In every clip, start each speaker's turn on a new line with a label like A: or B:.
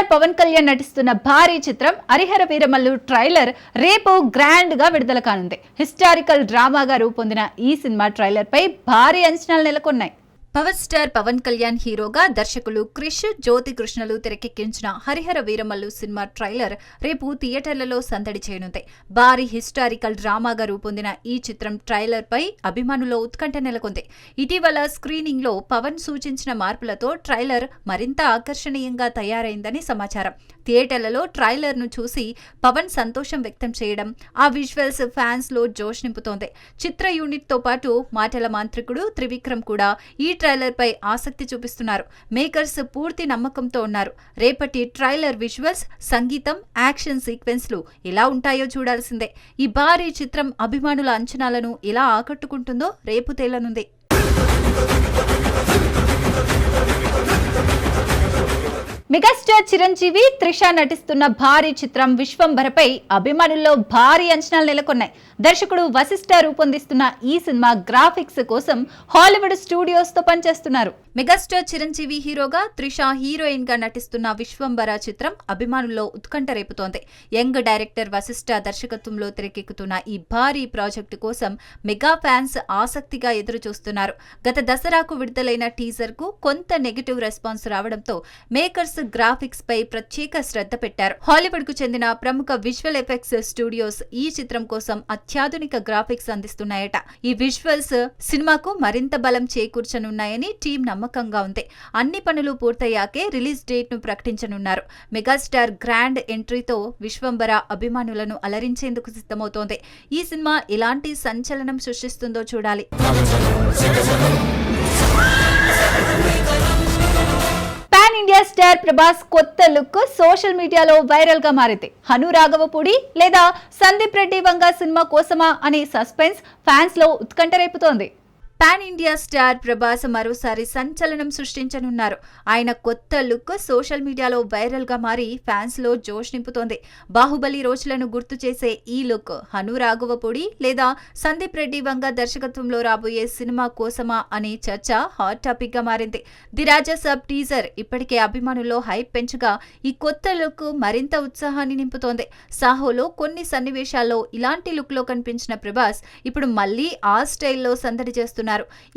A: Star Pawan Kalyan నటిస్తున్న భారీ చిత్రం హరిహర వీరమల్లు ట్రైలర్ రేపు గ్రాండ్గా విడుదల కానుంది. హిస్టారికల్ డ్రామాగా రూపొందిన ఈ సినిమా ట్రైలర్ పై భారీ అంచనాలు నెలకొన్నాయి. పవర్ స్టార్ పవన్ కళ్యాణ్ హీరోగా దర్శకులు క్రిష్ జ్యోతి కృష్ణలు తెరకెక్కించిన హరిహర వీరమల్లు సినిమా ట్రైలర్ రేపు థియేటర్లలో సందడి చేయనుంది. భారీ హిస్టారికల్ డ్రామాగా రూపొందిన ఈ చిత్రం ట్రైలర్ పై అభిమానుల ఉత్కంఠ నెలకొంది. ఇటీవల స్క్రీనింగ్లో పవన్ సూచించిన మార్పులతో ట్రైలర్ మరింత ఆకర్షణీయంగా తయారైందని సమాచారం. థియేటర్లలో ట్రైలర్ను చూసి పవన్ సంతోషం వ్యక్తం చేయడం ఆ విజువల్స్ ఫ్యాన్స్లో జోష్ నింపుతోంది. చిత్ర యూనిట్తో పాటు మాటల మాంత్రికుడు త్రివిక్రమ్ కూడా ఈ ట్రైలర్ పై ఆసక్తి చూపిస్తున్నారు. మేకర్స్ పూర్తి నమ్మకంతో ఉన్నారు. రేపటి ట్రైలర్ విజువల్స్ సంగీతం యాక్షన్ సీక్వెన్స్లు ఎలా ఉంటాయో చూడాల్సిందే. ఈ భారీ చిత్రం అభిమానుల అంచనాలను ఎలా ఆకట్టుకుంటుందో రేపు తేలనుంది. మెగాస్టార్ చిరంజీవి త్రిష నటిస్తున్న భారీ చిత్రం విశ్వంభరపై అభిమానుల్లో భారీ అంచనాలు నెలకొన్నాయి. దర్శకుడు వశిష్ఠ రూపొందిస్తున్న ఈ సినిమా గ్రాఫిక్స్ కోసం హాలీవుడ్ స్టూడియోస్తో పనిచేస్తున్నారు. మెగాస్టార్ చిరంజీవి హీరోగా త్రిష హీరోయిన్గా నటిస్తున్న విశ్వంభర చిత్రం అభిమానుల్లో ఉత్కంఠ రేపుతోంది. యంగ్ డైరెక్టర్ వశిష్ఠ దర్శకత్వంలో తెరకెక్కుతున్న ఈ భారీ ప్రాజెక్టు కోసం మెగా ఫ్యాన్స్ ఆసక్తిగా ఎదురు చూస్తున్నారు గత దసరాకు విడుదలైన టీజర్కు కొంత నెగిటివ్ రెస్పాన్స్ రావడంతో మేకర్స్ గ్రాఫిక్స్ పై ప్రత్యేక శ్రద్ధ పెట్టారు. హాలీవుడ్కు చెందిన ప్రముఖ విజువల్ ఎఫెక్ట్స్ స్టూడియోస్ ఈ చిత్రం కోసం అత్యాధునిక గ్రాఫిక్స్ అందిస్తున్నాయట. ఈ విజువల్స్ సినిమాకు మరింత బలం చేకూర్చనున్నాయని టీం నమ్మకంగా ఉంది. అన్ని పనులు పూర్తయ్యాకే రిలీజ్ డేట్ను ప్రకటించనున్నారు. మెగాస్టార్ గ్రాండ్ ఎంట్రీతో విశ్వంబర అభిమానులను అలరించేందుకు సిద్ధమవుతోంది. ఈ సినిమా ఎలాంటి సంచలనం సృష్టిస్తుందో చూడాలి. స్టార్ ప్రభాస్ కొత్త లుక్ సోషల్ మీడియాలో వైరల్గా మారింది. హను రాఘవపూడి లేదా సందీప్ రెడ్డి వంగ సినిమా కోసమా అనే సస్పెన్స్ ఫ్యాన్స్లో ఉత్కంఠ రేపుతోంది. పాన్ ఇండియా స్టార్ ప్రభాస్ మరోసారి సంచలనం సృష్టించనున్నారు. ఆయన కొత్త లుక్ సోషల్ మీడియాలో వైరల్గా మారి ఫ్యాన్స్లో జోష్ నింపుతోంది. బాహుబలి రోజులను గుర్తు చేసే ఈ లుక్ హను రాఘవపూడి లేదా సందీప్ రెడ్డి వంగ దర్శకత్వంలో రాబోయే సినిమా కోసమా అనే చర్చ హాట్ టాపిక్గా మారింది దిరాజ సబ్ టీజర్ ఇప్పటికే అభిమానుల్లో హైప్ పెంచగా ఈ కొత్త లుక్ మరింత ఉత్సాహాన్ని నింపుతోంది. సాహోలో కొన్ని సన్నివేశాల్లో ఇలాంటి లుక్లో కనిపించిన ప్రభాస్ ఇప్పుడు మళ్ళీ ఆ స్టైల్లో సందడి చేస్తున్నారు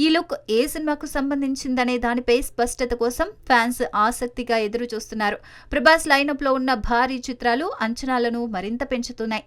A: ఈ లుక్ ఏ సినిమాకు సంబంధించిందనే దానిపై స్పష్టత కోసం ఫ్యాన్స్ ఆసక్తిగా ఎదురు చూస్తున్నారు ప్రభాస్ లైనప్లో ఉన్న భారీ చిత్రాలు అంచనాలను మరింత పెంచుతున్నాయి.